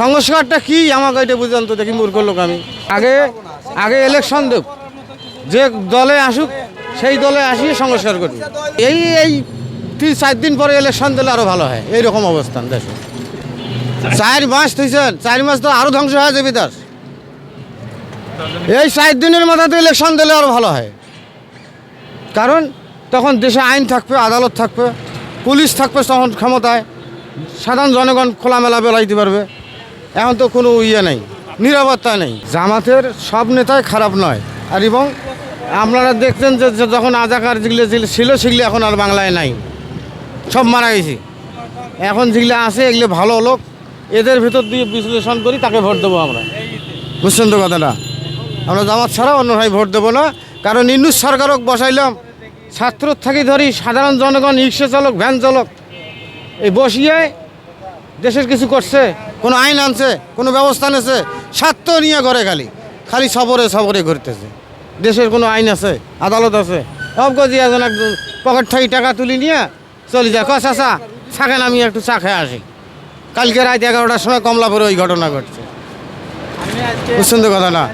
সংস্কারটা কি? আমাকে এটা বুঝান তো দেখি মূর্খ লোক আমি। আগে আগে ইলেকশন দেব। যে দলে আসুক, সেই দলে আসিয়ে সংস্কার করবে এই এই তিন, চার দিন পরে ইলেকশন দিলে আরও ভালো হয়। এইরকম অবস্থান দেশে চার মাস থইছেন চার মাস তো আরও ধ্বংস হয়ে যাবে দাস এই চার দিনের মাথাতে ইলেকশন দিলে আরও ভালো হয়। কারণ তখন দেশে আইন থাকবে, আদালত থাকবে, পুলিশ থাকবে তখন ক্ষমতায়। সাধারণ জনগণ খোলামেলা বেলাইতে পারবে। এখন তো কোনো ইয়ে নেই, নিরাপত্তা নেই। জামাতের সব নেতাই খারাপ নয়। আর এবং আপনারা দেখছেন যে যখন আজাকার যেগুলো ছিল ছিল সেগুলো এখন আর বাংলায় নাই। সব মারা গেছে। এখন যেগুলো আছে, এগুলো ভালো লোক, এদের ভিতর দিয়ে বিশ্লেষণ করি, তাকে ভোট দেবো আমরা। বুঝছেন তো কথাটা? আমরা জামাত ছাড়া অন্য ভাই ভোট দেবো না। কারণ ইন্দুস সরকারক বসাইলাম। ছাত্র থাকি ধরি, সাধারণ জনগণ, রিক্সা চালক, ভ্যান চালক, এই বসিয়ে দেশের কিছু করছে, কোনো আইন আনছে, কোনো ব্যবস্থা নেছে, স্বার্থ নিয়ে ঘরে খালি খালি সবরে সবরে ঘুরতেছে। দেশের কোনো আইন আছে, আদালত আছে অবগজি একজন একজন পকেট থেকে টাকা তুলি নিয়ে চলে যায়। কষা চা থাকেন আমি একটু চা খেয়ে আসি। কালকে রাত এগারোটার সময় কমলাপুরে ওই ঘটনা ঘটছে। তো কথা না।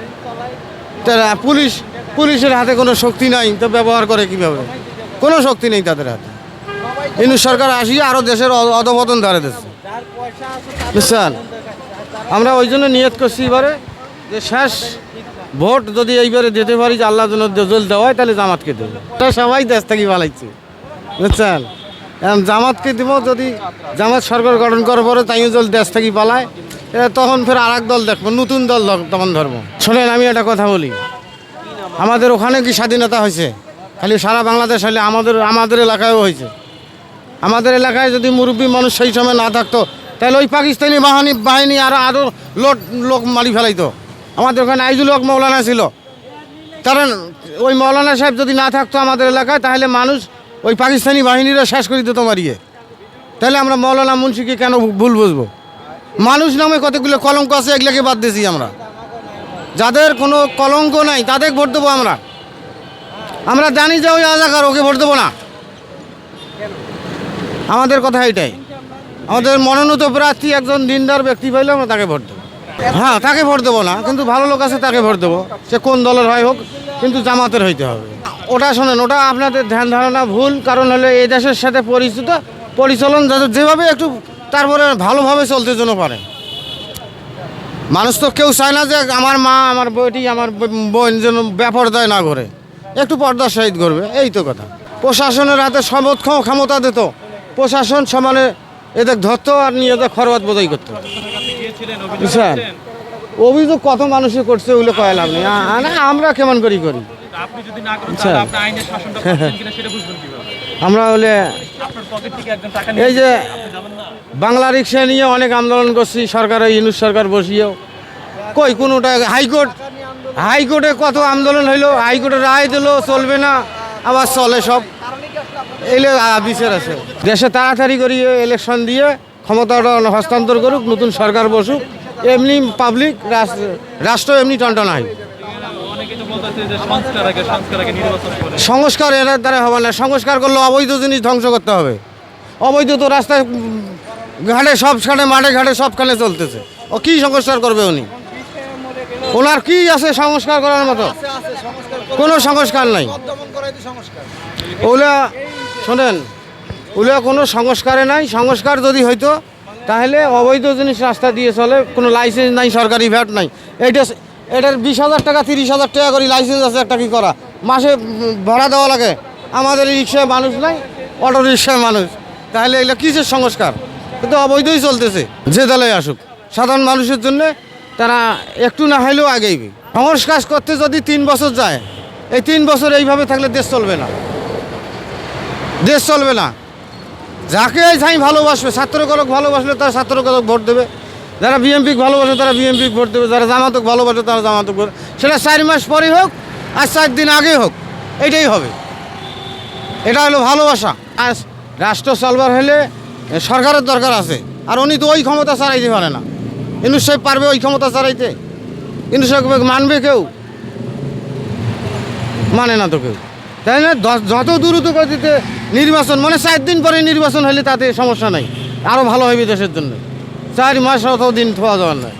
তারা পুলিশ, পুলিশের হাতে কোনো শক্তি নাই, তো ব্যবহার করে কীভাবে? কোনো শক্তি নেই তাদের হাতে। কিন্তু সরকার আসিয়ে আরও দেশের অধপতন ধরে দিচ্ছে। বুঝছেন আমরা ওই জন্য নিয়ত করছি এবারে যে শেষ ভোট যদি এইবারে দিতে পারি যে আল্লাহ জন্য জল দেওয়া তাহলে জামাতকে দেবো। এটা সবাই দেশ থেকে বালাইছে। বুঝছেন জামাতকে দিব যদি জামাত সরকার গঠন করার পরে তাইও জল দেশ থেকে পালায় তখন ফের আর দল দেখব, নতুন দল তখন ধর্ম শোনেন, আমি একটা কথা বলি। আমাদের ওখানে কি স্বাধীনতা হয়েছে? খালি সারা বাংলাদেশ হলে আমাদের আমাদের এলাকায়ও হয়েছে। আমাদের এলাকায় যদি মুরব্বী মানুষ সেই সময় না থাকতো তাহলে ওই পাকিস্তানি বাহিনী বাহিনী আরও আরও লোক লোক মারি ফেলাইতো। আমাদের ওখানে আইজুল হক মৌলানা ছিল। কারণ ওই মৌলানা সাহেব যদি না থাকতো আমাদের এলাকায়, তাহলে মানুষ ওই পাকিস্তানি বাহিনীরা শেষ করে দিত মারিয়ে তাহলে আমরা মৌলানা মুন্সিকে কেন ভুল বুঝব? মানুষ নামে কতগুলো কলঙ্ক আছে, এগুলোকে বাদ দিয়েছি আমরা। যাদের কোনো কলঙ্ক নাই, তাদের ভোট দেবো আমরা। আমরা জানি যে ওই আজাকার ওকে ভোট দেবো না। আমাদের কথা এটাই। আমাদের মনোনীত প্রার্থী একজন দিনদার ব্যক্তি পাইলে আমরা তাকে ভোট দেবো। হ্যাঁ তাকে ভোট দেবো না, কিন্তু ভালো লোক আছে তাকে ভোট দেবো। সে কোন দলের হয় হোক, কিন্তু জামাতের হইতে হবে। ওটা শোনেন, ওটা আপনাদের ধ্যান ধারণা, ভুল কারণ হলে এই দেশের সাথে পরিচিত, পরিচালন যাতে- যেভাবে একটু তারপরে ভালোভাবে চলতে জন্য পারে। মানুষ তো কেউ চায় না যে আমার মা, আমার বইটি, আমার বোন যেন ব্যাপারদায় না করে একটু পর্দার সহিত করবে এই তো কথা। প্রশাসনের হাতে সমক্ষম ক্ষমতা দিত প্রশাসন সমানে এদের ধরতো আর নিয়ে এদের খরবাদ বোঝাই করতো বুঝছেন? অভিযোগ কত মানুষে করছে, ওগুলো কয়া লাভ নেই। আমরা কেমন করি করি? আমরা হলে এই যে বাংলা রিক্সা নিয়ে অনেক আন্দোলন করছি, সরকার ইউনুস সরকার বসিয়েও। কই, কোনোটা হাইকোর্ট? হাইকোর্টে কত আন্দোলন হইল, হাইকোর্টে রায় দিলো, চলবে না, আবার চলে সব। এলে বিচার আছে। দেশে তাড়াতাড়ি করি ইলেকশন দিয়ে ক্ষমতাটা হস্তান্তর করুক, নতুন সরকার বসুক, এমনি পাবলিক রাষ্ট্র এমনি টনটনা হয় সংস্কার এর দ্বারা হবে না। সংস্কার করলে অবৈধ জিনিস ধ্বংস করতে হবে। অবৈধ তো রাস্তায় ঘাটে সবখানে মাঠে ঘাটে সবখানে চলতেছে। ও কি সংস্কার করবে উনি? ওনার কি আছে সংস্কার করার মতো? কোনো সংস্কার নাই। ওগুলা শোনেন ওগুলা কোনো সংস্কারে নাই। সংস্কার যদি হইতো, তাহলে অবৈধ জিনিস রাস্তা দিয়ে চলে, কোনো লাইসেন্স নাই, সরকারি ভ্যাট নাই। এইটা এটার বিশ হাজার টাকা, তিরিশ হাজার টাকা করে লাইসেন্স আছে একটা কি করা? মাসে ভাড়া দেওয়া লাগে। আমাদের রিক্সায় মানুষ নাই, অটো রিক্সায় মানুষ। তাহলে এগুলো কিসের সংস্কার? কিন্তু অবৈধই চলতেছে। যে দলে আসুক। সাধারণ মানুষের জন্য তারা একটু না হলেও আগেইবে। সংস্কার করতে যদি তিন বছর যায় এই তিন বছর এইভাবে থাকলে দেশ চলবে না। দেশ চলবে না। যাকে ছাই ভালোবাসবে ছাত্রকলক ভালোবাসলে তারা ছাত্রকলক ভোট দেবে। যারা বিএমপি ভালোবাসে তারা বিএমপি ভোট দেবে। যারা জামাতক ভালোবাসে তারা জামাতক ভোট সেটা চার মাস পরে হোক আর চার দিন আগে হোক, এটাই হবে। এটা হলো ভালোবাসা। আর রাষ্ট্র চলবার হলে সরকারের দরকার আছে। আর উনি তো ওই ক্ষমতা চালাইতে পারে না। ইনুস পারবে ওই ক্ষমতা চালাইতে ইনুস মানবে কেউ? মানে না তো কেউ। তাই না? যত দ্রুত গতিতে নির্বাচন মানে চার দিন পরে নির্বাচন হলে তাতে সমস্যা নাই। আরও ভালো হবে দেশের জন্য। চার মাস অত দিন থোয়া যাওয়ার নয়